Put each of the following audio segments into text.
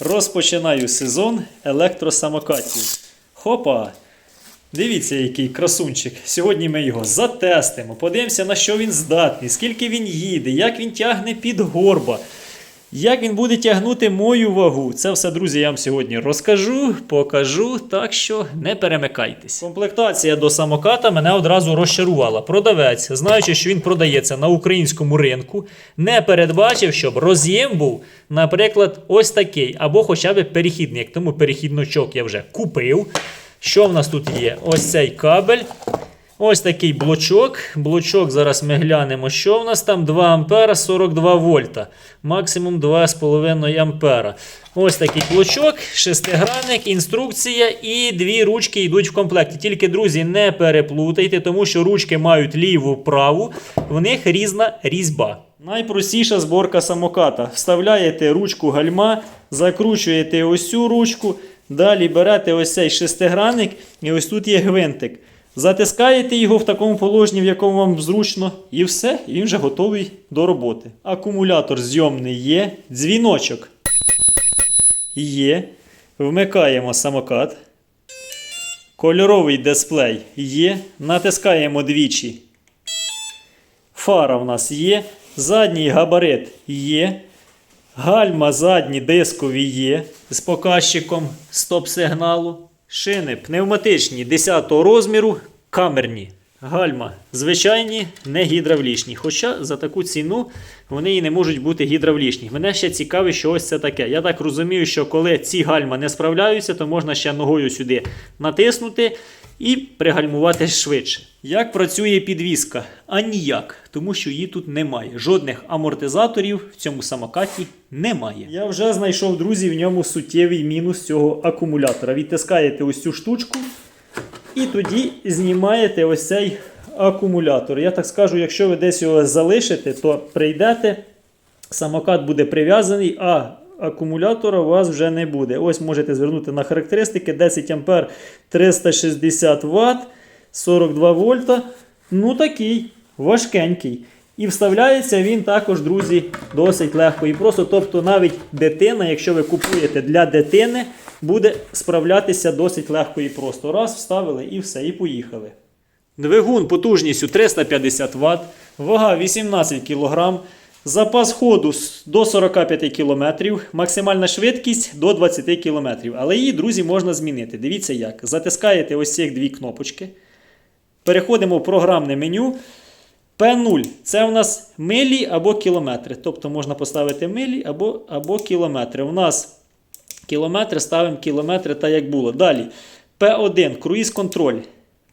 Розпочинаю сезон електросамокатів. Хопа! Дивіться, який красунчик. Сьогодні ми його затестимо, подивимося, на що він здатний, скільки він їде, як він тягне під горба, як він буде тягнути мою вагу. Це все, друзі, я вам сьогодні розкажу, покажу, так що не перемикайтесь. Комплектація до самоката мене одразу розчарувала. Продавець, знаючи, що він продається на українському ринку, не передбачив, щоб роз'єм був, наприклад, ось такий, або хоча б перехідник. Тому перехідничок я вже купив. Що в нас тут є? Ось цей кабель. Ось такий блочок. Блочок зараз ми глянемо, що в нас там 2 ампера 42 вольта. Максимум 2,5 ампера. Ось такий блочок, шестигранник, інструкція і дві ручки йдуть в комплекті. Тільки, друзі, не переплутайте, тому що ручки мають ліву праву, в них різна різьба. Найпростіша зборка самоката. Вставляєте ручку гальма, закручуєте ось цю ручку, далі берете ось цей шестигранник і ось тут є гвинтик. Затискаєте його в такому положенні, в якому вам зручно, і все, і він вже готовий до роботи. Акумулятор зйомний є, дзвіночок є. Вмикаємо самокат. Кольоровий дисплей є. Натискаємо двічі. Фара в нас є. Задній габарит є. Гальма задні дискові є з показчиком стоп-сигналу. Шини пневматичні 10 розміру, камерні. Гальма звичайні, не гідравлічні. Хоча за таку ціну вони і не можуть бути гідравлічні. Мене ще цікавить, що ось це таке. Я так розумію, що коли ці гальма не справляються, то можна ще ногою сюди натиснути і пригальмувати швидше. Як працює підвіска? А ніяк, тому що її тут немає. Жодних амортизаторів в цьому самокаті немає. Я вже знайшов, друзі, в ньому суттєвий мінус цього акумулятора. Відтискаєте ось цю штучку. І тоді знімаєте ось цей акумулятор. Я так скажу, якщо ви десь його залишите, то прийдете, самокат буде прив'язаний, а акумулятора у вас вже не буде. Ось можете звернути на характеристики: 10 А 360 Вт, 42 вольта. Ну такий важкенький. І вставляється він також, друзі, досить легко і просто. Тобто, навіть дитина, якщо ви купуєте для дитини, буде справлятися досить легко і просто. Раз, вставили і все, і поїхали. Двигун потужністю 350 Вт, вага 18 кг, запас ходу до 45 км, максимальна швидкість до 20 км. Але її, друзі, можна змінити. Дивіться як. Затискаєте ось ці дві кнопочки. Переходимо в програмне меню. P0 це у нас милі або кілометри. Тобто можна поставити милі або, або кілометри. У нас кілометри ставимо кілометри, так як було. Далі P1 круїз контроль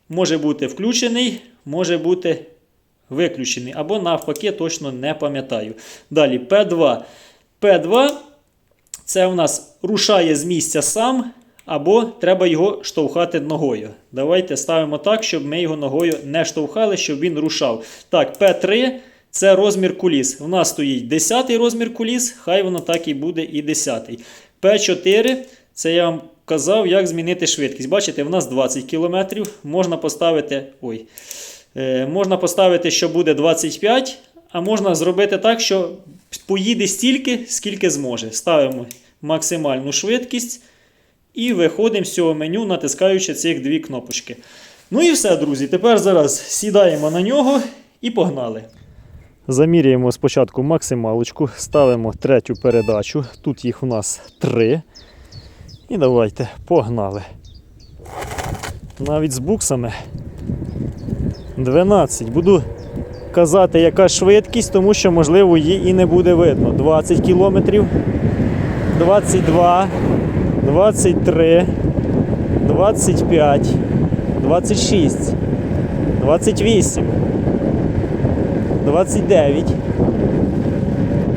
може бути включений, може бути виключений. Або навпаки, точно не пам'ятаю. Далі P2. P2 це у нас рушає з місця сам, або треба його штовхати ногою. Давайте ставимо так, щоб ми його ногою не штовхали, щоб він рушав. Так, P3 це розмір куліс. У нас стоїть 10 розмір куліс, хай воно так і буде і 10. P4 це я вам казав, як змінити швидкість. Бачите, в нас 20 км. Можна поставити. Ой, можна поставити, що буде 25, а можна зробити так, що поїде стільки, скільки зможе. Ставимо максимальну швидкість. І виходимо з цього меню, натискаючи цих дві кнопочки. Ну і все, друзі. Тепер зараз сідаємо на нього і погнали. Заміряємо спочатку максималочку, ставимо третю передачу. Тут їх у нас три. І давайте погнали. Навіть з буксами 12. Буду казати, яка швидкість, тому що, можливо, її і не буде видно. 20 кілометрів, 22, 23, 25, 26, 28, 29,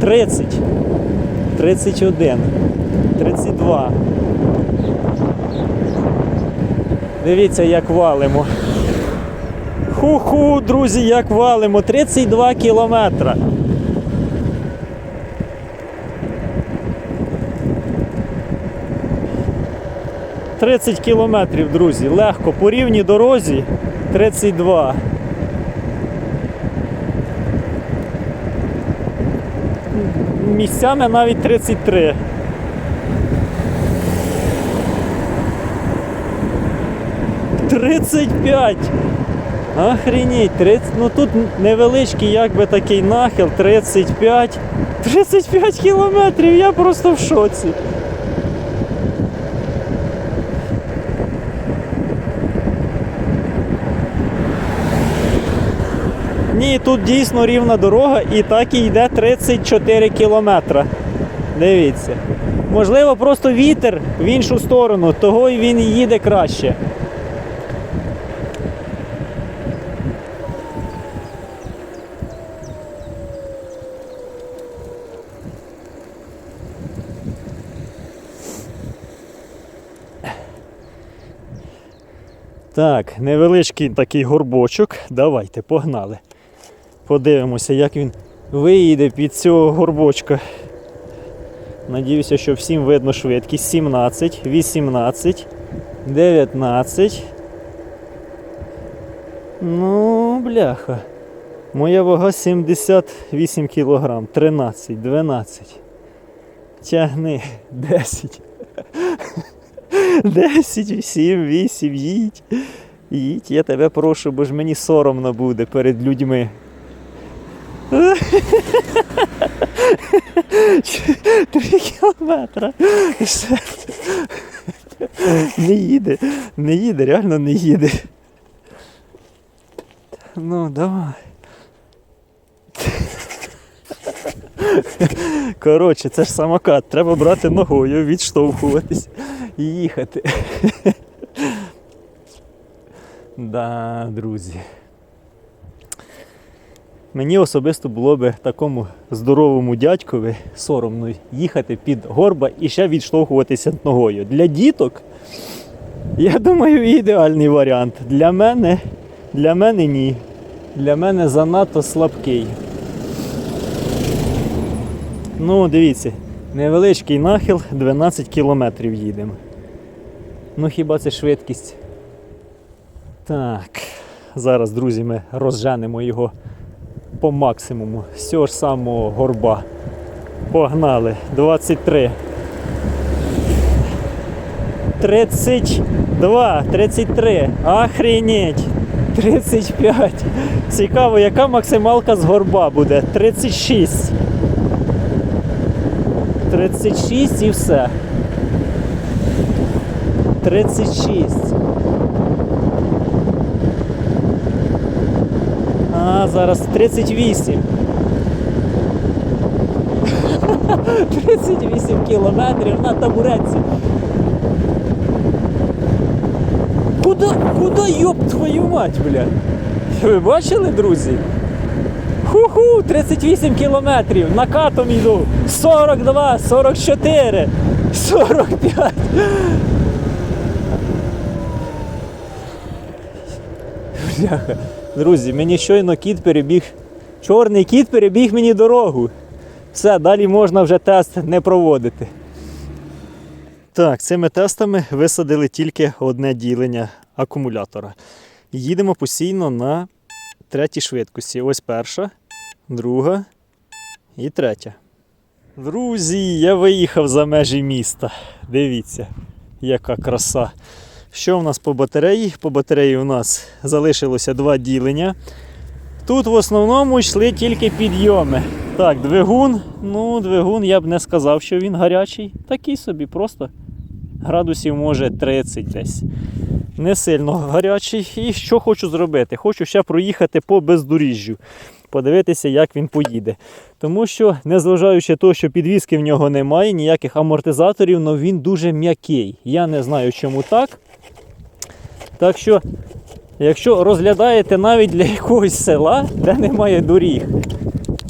30, 31, 32. Дивіться, як валимо. Ху-ху, друзі, як валимо, 32 кілометра. Тридцять кілометрів, друзі, легко. По рівній дорозі 32. Місцями навіть 33. Тридцять п'ять! Охренеть, 30, ну тут невеличкий якби такий нахил, 35. 35 кілометрів, я просто в шоці. Ні, тут дійсно рівна дорога і так і йде 34 кілометра. Дивіться. Можливо, просто вітер в іншу сторону, того і він їде краще. Так, невеличкий такий горбочок. Давайте, погнали. Подивимося, як він виїде під цього горбочка. Надіюся, що всім видно швидкість. 17, 18, 19. Ну, бляха. Моя вага 78 кг. 13, 12. Тягни 10. 10, 7, 8, їдь. Їдь, я тебе прошу, бо ж мені соромно буде перед людьми. Три кілометри. Не їде, не їде, реально не їде. Ну, давай. Коротше, це ж самокат, треба брати ногою, відштовхуватись їхати. Да, друзі. Мені особисто було би такому здоровому дядькові соромно їхати під горба і ще відштовхуватися ногою. Для діток, я думаю, ідеальний варіант. Для мене, для мене ні. Для мене занадто слабкий. Ну, дивіться, невеличкий нахил, 12 кілометрів їдемо. Ну хіба це швидкість? Так, зараз, друзі, ми розженемо його по максимуму з ж самого горба. Погнали. 23. 32, 33. Охренеть. 35. Цікаво, яка максималка з горба буде? 36. 36 і все. 36. А, зараз 38. 38 кілометрів на табуретці. Куда, куда йоп твою мать, бля? Ви бачили, друзі? Ху-ху, 38 кілометрів, накатом йду. 42, 44, 45. Бляха. Друзі, мені щойно кіт перебіг. Чорний кіт перебіг мені дорогу. Все, далі можна вже тест не проводити. Так, цими тестами висадили тільки одне ділення акумулятора. Їдемо постійно на третій швидкості. Ось перша, друга і третя. Друзі, я виїхав за межі міста. Дивіться, яка краса. Що в нас по батареї? По батареї у нас залишилося два ділення. Тут в основному йшли тільки підйоми. Так, двигун. Ну, двигун я б не сказав, що він гарячий. Такий собі, просто градусів може 30 десь. Не сильно гарячий. І що хочу зробити? Хочу ще проїхати по бездоріжжю, подивитися, як він поїде. Тому що, незважаючи на те, що підвіски в нього немає, ніяких амортизаторів, але він дуже м'який. Я не знаю, чому так. Так що, якщо розглядаєте навіть для якогось села, де немає доріг,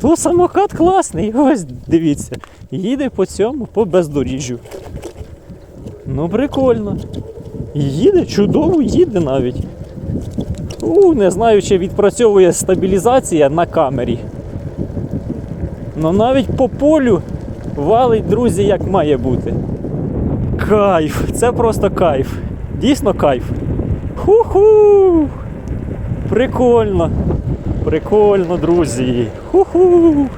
то самокат класний. Ось дивіться. Їде по цьому, по бездоріжжю. Ну, прикольно. Їде, чудово їде навіть. У, не знаю, чи відпрацьовує стабілізація на камері. Ну навіть по полю валить, друзі, як має бути. Кайф, це просто кайф. Дійсно кайф. Ху-ху! Прикольно. Прикольно, друзі. Ху-ху!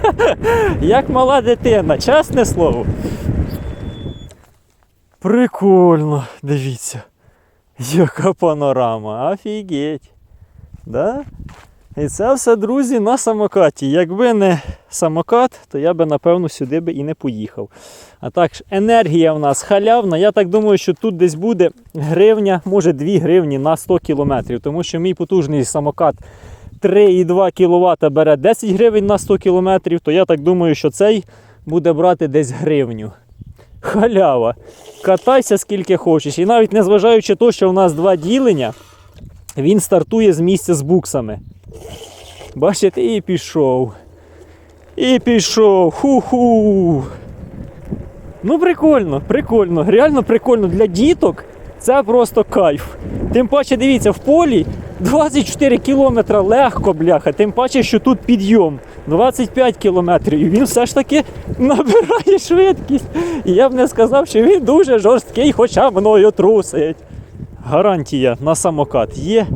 Як мала дитина, чесне слово. Прикольно, дивіться. Яка панорама, офігеть. Да? І це все, друзі, на самокаті. Якби не самокат, то я би, напевно, сюди би і не поїхав. А так, енергія в нас халявна. Я так думаю, що тут десь буде гривня, може 2 гривні на 100 кілометрів, тому що мій потужний самокат 3,2 кВт бере 10 гривень на 100 кілометрів, то я так думаю, що цей буде брати десь гривню. Халява. Катайся скільки хочеш. І навіть незважаючи то, що в нас два ділення, він стартує з місця з буксами. Бачите, і пішов. І пішов. Ху-ху. Ну, прикольно, прикольно, реально прикольно. Для діток це просто кайф. Тим паче, дивіться, в полі 24 кілометра легко, бляха. Тим паче, що тут підйом 25 кілометрів. І він все ж таки набирає швидкість. І я б не сказав, що він дуже жорсткий, хоча мною трусить. Гарантія на самокат є.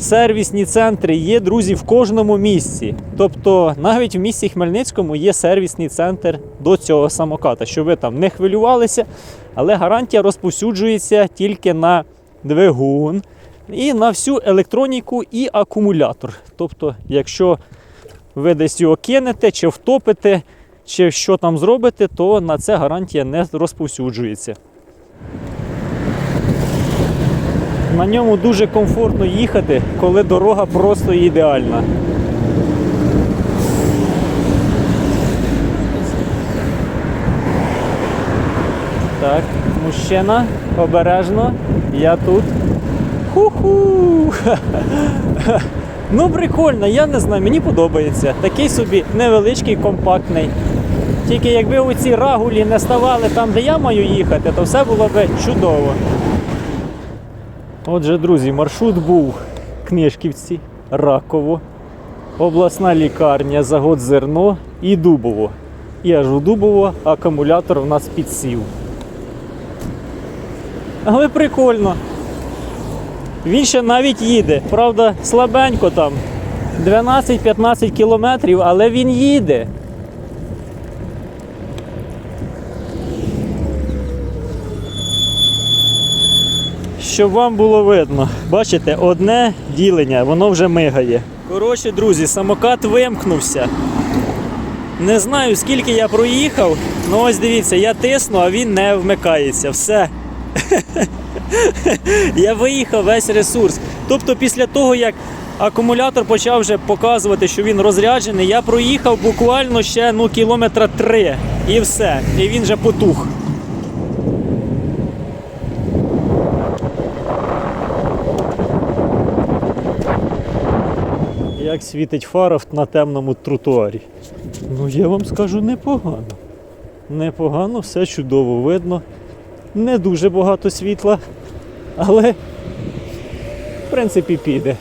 Сервісні центри є, друзі, в кожному місці. Тобто навіть в місті Хмельницькому є сервісний центр до цього самоката, щоб ви там не хвилювалися, але гарантія розповсюджується тільки на двигун і на всю електроніку і акумулятор. Тобто, якщо ви десь його кинете чи втопите, чи що там зробите, то на це гарантія не розповсюджується. На ньому дуже комфортно їхати, коли дорога просто ідеальна. Так, мужчина, обережно, я тут. Ху-ху! Ну, прикольно, я не знаю, мені подобається. Такий собі невеличкий, компактний. Тільки якби оці рагулі не ставали там, де я маю їхати, то все було б чудово. Отже, друзі, маршрут був Книжківці, Раково, обласна лікарня, Загодзерно і Дубово. І аж у Дубово акумулятор в нас підсів. Але прикольно. Він ще навіть їде. Правда, слабенько там. 12-15 кілометрів, але він їде. Щоб вам було видно. Бачите, одне ділення, воно вже мигає. Коротше, друзі, самокат вимкнувся. Не знаю, скільки я проїхав, ну ось дивіться, я тисну, а він не вмикається. Все. я виїхав весь ресурс. Тобто, після того, як акумулятор почав вже показувати, що він розряджений, я проїхав буквально ще ну, кілометра три. І все. І він вже потух. Як світить фара на темному тротуарі. Ну, я вам скажу непогано. Непогано, все чудово видно. Не дуже багато світла, але в принципі піде.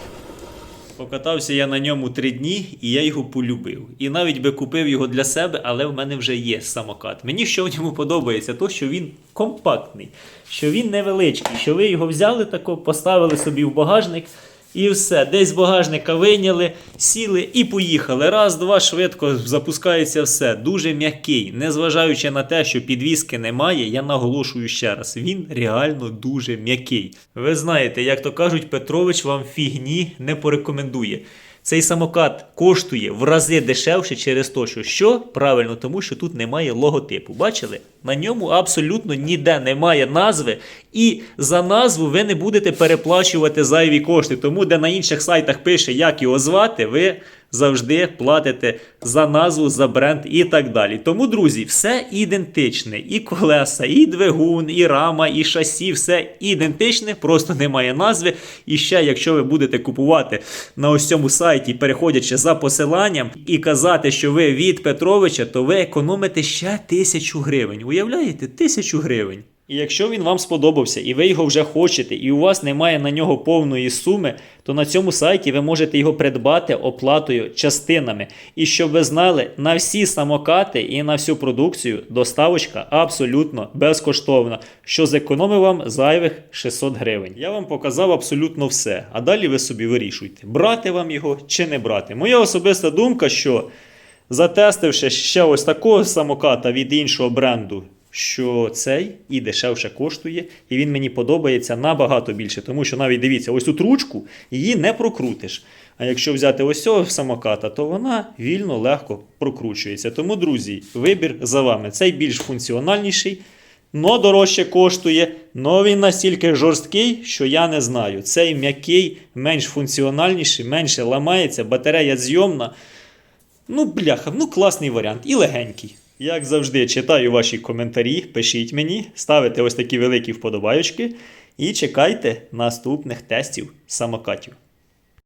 Покатався я на ньому три дні, і я його полюбив. І навіть би купив його для себе, але в мене вже є самокат. Мені що в ньому подобається, то що він компактний, що він невеличкий, що ви його взяли тако, поставили собі в багажник. І все, десь багажника вийняли, сіли і поїхали. Раз, два, швидко запускається все. Дуже м'який. Незважаючи на те, що підвіски немає, я наголошую ще раз, він реально дуже м'який. Ви знаєте, як то кажуть, Петрович вам фігні не порекомендує. Цей самокат коштує в рази дешевше через те, що що? Правильно, тому що тут немає логотипу. Бачили? На ньому абсолютно ніде немає назви, і за назву ви не будете переплачувати зайві кошти. Тому, де на інших сайтах пише, як його звати, ви завжди платите за назву, за бренд і так далі. Тому, друзі, все ідентичне. І колеса, і двигун, і рама, і шасі, все ідентичне, просто немає назви. І ще, якщо ви будете купувати на ось цьому сайті, переходячи за посиланням, і казати, що ви від Петровича, то ви економите ще тисячу гривень. Уявляєте, тисячу гривень. І якщо він вам сподобався, і ви його вже хочете, і у вас немає на нього повної суми, то на цьому сайті ви можете його придбати оплатою частинами. І щоб ви знали, на всі самокати і на всю продукцію доставочка абсолютно безкоштовна, що зекономить вам зайвих 600 гривень. Я вам показав абсолютно все. А далі ви собі вирішуйте, брати вам його чи не брати. Моя особиста думка, що затестивши ще ось такого самоката від іншого бренду що цей і дешевше коштує, і він мені подобається набагато більше. Тому що навіть дивіться, ось тут ручку її не прокрутиш. А якщо взяти ось цього самоката, то вона вільно легко прокручується. Тому, друзі, вибір за вами. Цей більш функціональніший, но дорожче коштує, но він настільки жорсткий, що я не знаю. Цей м'який, менш функціональніший, менше ламається, батарея зйомна. Ну, бляха, ну класний варіант і легенький. Як завжди, читаю ваші коментарі, пишіть мені, ставите ось такі великі вподобайочки і чекайте наступних тестів самокатів.